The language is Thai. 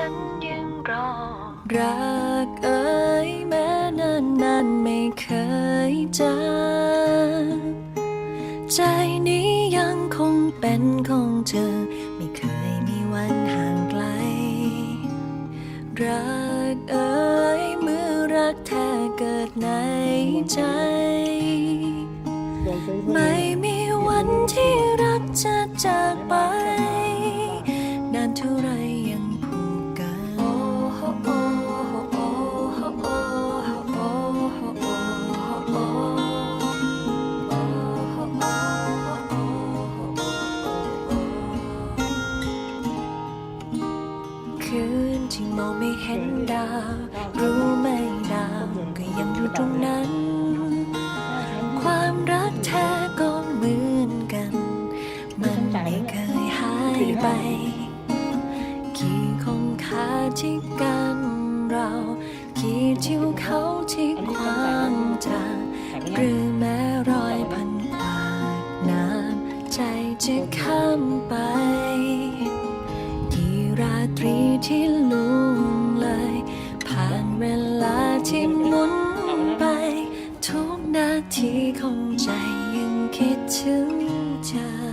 ฉันยังรอ รักเอ่ยแม้นานนานไม่เคยเจอใจนี้ยังคงเป็นของเธอ ไม่เคยมีวันห่างไกล รักเอ่ยเมื่อรักแท้เกิดในใจ ไม่มีวันที่รักจะจากไป ที่มองไม่เห็นดาว รู้ไหมดาวก็ยังอยู่ตรงนั้น ความรักแท้ก็เหมือนกัน มันไม่เคยหายไปกี่คงคาที่กันเรากี่ทิวเขาที่ขวางทางหรือแม้รอยพันปากน้ำใจจะข้ามไป ตรีที่ลุงเลย ผ่านเวลาที่หมุนไป ทุกนาทีของใจยังคิดถึงเธอ